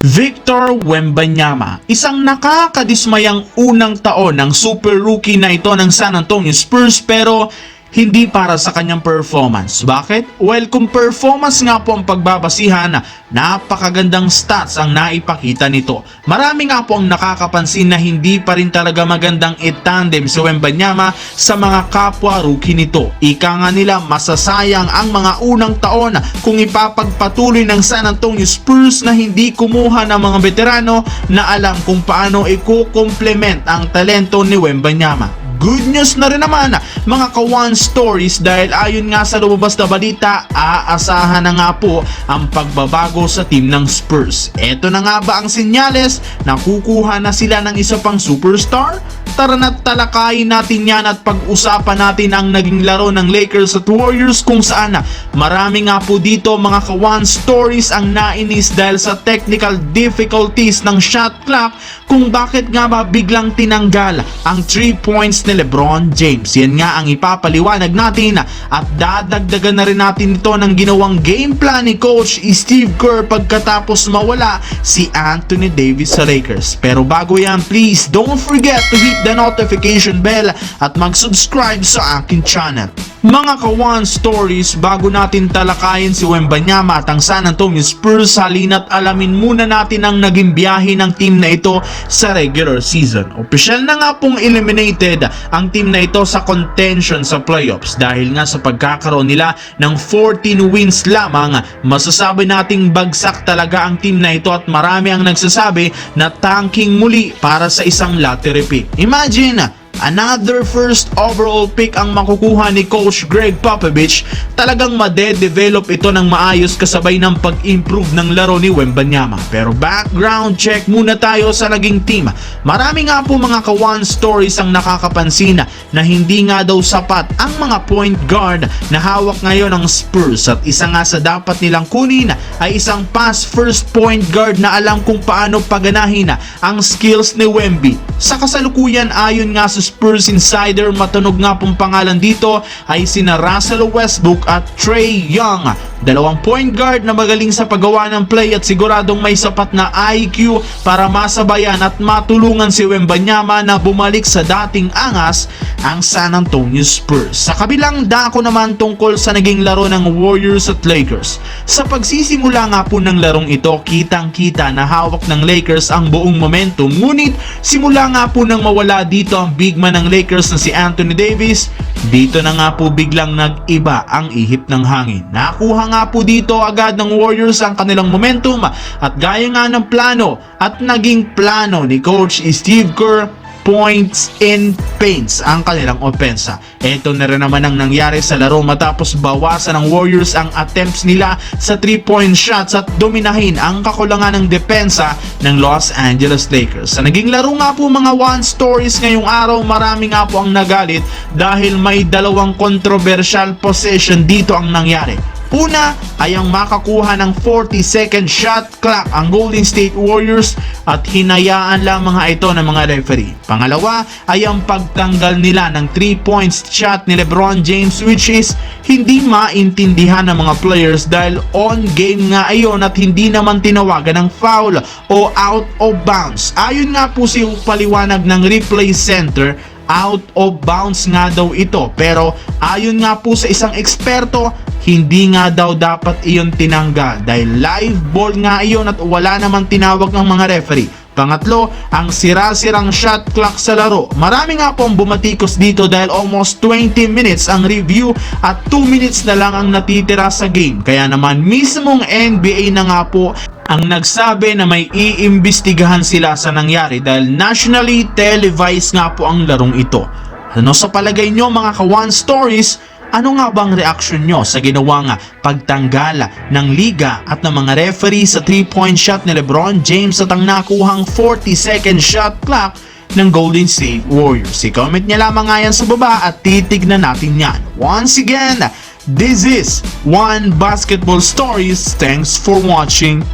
Victor Wembanyama, isang nakakadismayang unang taon ng super rookie na ito ng San Antonio Spurs pero hindi para sa kanyang performance. Bakit? Well, kung performance nga po ang pagbabasihan, napakagandang stats ang naipakita nito. Marami nga po ang nakakapansin na hindi pa rin talaga magandang itandem si Wembanyama sa mga kapwa rookie nito. Ika nga nila masasayang ang mga unang taon kung ipapagpatuloy ng San Antonio Spurs na hindi kumuha ng mga veterano na alam kung paano i-complement ang talento ni Wembanyama. Good news na rin naman mga kawan stories dahil ayon nga sa lumabas na balita, aasahan na nga po ang pagbabago sa team ng Spurs. Ito na nga ba ang senyales na kukuha na sila ng isa pang superstar? Tara na't talakayin natin yan at pag-usapan natin ang naging laro ng Lakers at Warriors kung saan marami nga po dito mga kawan stories ang nainis dahil sa technical difficulties ng shot clock kung bakit nga ba biglang tinanggal ang 3 points ni Lebron James. Yan nga ang ipapaliwanag natin at dadagdagan na rin natin ito ng ginawang game plan ni Coach Steve Kerr pagkatapos mawala si Anthony Davis sa Lakers. Pero bago yan, please don't forget to hit the notification bell at mag-subscribe sa akin channel. Mga kawan stories, bago natin talakayin si Wembanyama at ang San Antonio Spurs, halina't alamin muna natin ang naging biyahe ng team na ito sa regular season. Opisyal na nga pong eliminated ang team na ito sa contention sa playoffs dahil nga sa pagkakaroon nila ng 14 wins lamang, masasabi nating bagsak talaga ang team na ito at marami ang nagsasabi na tanking muli para sa isang lottery pick. Imagine, Another first overall pick ang makukuha ni Coach Greg Popovich, talagang made-develop ito ng maayos kasabay ng pag-improve ng laro ni Wembanyama. Pero background check muna tayo sa naging team. Marami nga po mga kawan stories ang nakakapansin na hindi nga daw sapat ang mga point guard na hawak ngayon ng Spurs at isa nga sa dapat nilang kunin ay isang pass first point guard na alam kung paano paganahin ang skills ni Wemby. Sa kasalukuyan ayon nga sa Spurs Insider, matunog nga pong pangalan dito ay sina Russell Westbrook at Trey Young. Dalawang point guard na magaling sa paggawa ng play at siguradong may sapat na IQ para masabayan at matulungan si Wembanyama na bumalik sa dating angas ang San Antonio Spurs. Sa kabilang dako naman tungkol sa naging laro ng Warriors at Lakers. Sa pagsisimula nga po ng larong ito, kitang-kita na hawak ng Lakers ang buong momentum. Ngunit simula nga po nang mawala dito ang big man ng Lakers na si Anthony Davis, dito na nga po biglang nag-iba ang ihip ng hangin. Nakuha nga po dito agad ng Warriors ang kanilang momentum at gaya nga ng plano at naging plano ni Coach Steve Kerr points in paints ang kanilang opensa. Ito na rin naman ang nangyari sa laro matapos bawasan ng Warriors ang attempts nila sa 3-point shots at dominahin ang kakulangan ng depensa ng Los Angeles Lakers. Sa naging laro nga po mga one stories ngayong araw, marami nga po ang nagalit dahil may dalawang controversial possession dito ang nangyari. Una ay ang makakuha ng 40 second shot clock ang Golden State Warriors at hinayaan lang mga ito ng mga referee. Pangalawa ay ang pagtanggal nila ng 3 points shot ni Lebron James which is hindi maintindihan ng mga players dahil on game nga ayon at hindi naman tinawagan ng foul o out of bounds. Ayon nga po si paliwanag ng replay center out of bounds nga daw ito pero ayon nga po sa isang eksperto hindi nga daw dapat iyon tinanggal dahil live ball nga iyon at wala namang tinawag ng mga referee. Pangatlo, ang sira-sirang shot clock sa laro. Marami nga pong bumatikos dito dahil almost 20 minutes ang review at 2 minutes na lang ang natitira sa game. Kaya naman mismong NBA na nga po ang nagsabi na may iimbestigahan sila sa nangyari dahil nationally televised nga po ang larong ito. Ano sa palagay nyo mga kawan stories, ano nga bang reaksyon nyo sa ginawang pagtanggal ng liga at ng mga referee sa 3-point shot ni Lebron James at ang nakuhang 40 second shot clock ng Golden State Warriors? I-comment niya lamang nga yan sa baba at titignan natin yan. Once again, this is One Basketball Stories. Thanks for watching.